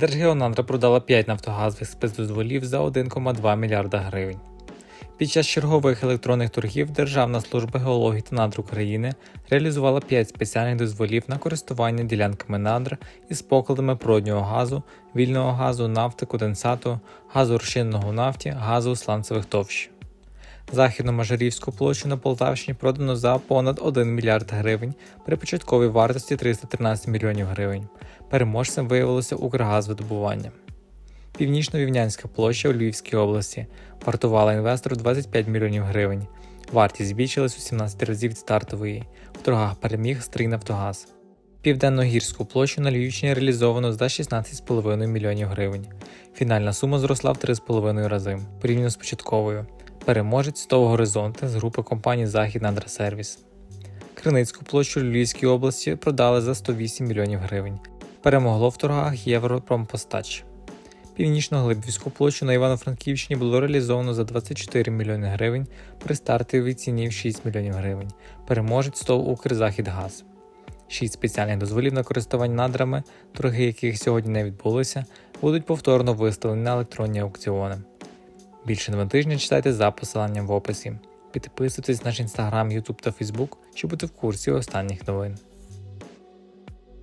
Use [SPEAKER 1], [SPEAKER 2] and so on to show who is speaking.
[SPEAKER 1] Держгеонадра продала 5 нафтогазових спецдозволів за 1,2 мільярда гривень. Під час чергових електронних торгів Державна служба геології та надр України реалізувала 5 спеціальних дозволів на користування ділянками надр із покладами природнього газу, вільного газу, нафти, конденсату, газу розчиненого нафті, газу сланцевих товщ. Західну Мажарівську площу на Полтавщині продано за понад 1 мільярд гривень при початковій вартості 313 мільйонів гривень. Переможцем виявилося Укргазвидобування. Північно-Вівнянська площа у Львівській області вартувала інвестору 25 мільйонів гривень. Вартість збільшилась у 17 разів від стартової. В торгах переміг Стрий Нафтогаз. Південно-гірську площу на Львівщині реалізовано за 16,5 мільйонів гривень. Фінальна сума зросла в 3,5 рази порівняно з початковою. Переможець того горизонти з групи компаній Західна Андресервіс. Криницьку площу Львівській області продали за 108 мільйонів гривень. Перемогло в торгах Європромпостач. Північно-Глибівську площу на Івано-Франківщині було реалізовано за 24 мільйони гривень при стартовій ціні в 6 мільйонів гривень. Переможець став Укрзахідгаз. Шість спеціальних дозволів на користування надрами, торги яких сьогодні не відбулися, будуть повторно виставлені на електронні аукціони. Більше новин тижня читайте за посиланням в описі. Підписуйтесь на наш інстаграм, Ютуб та Фейсбук, щоб бути в курсі останніх новин.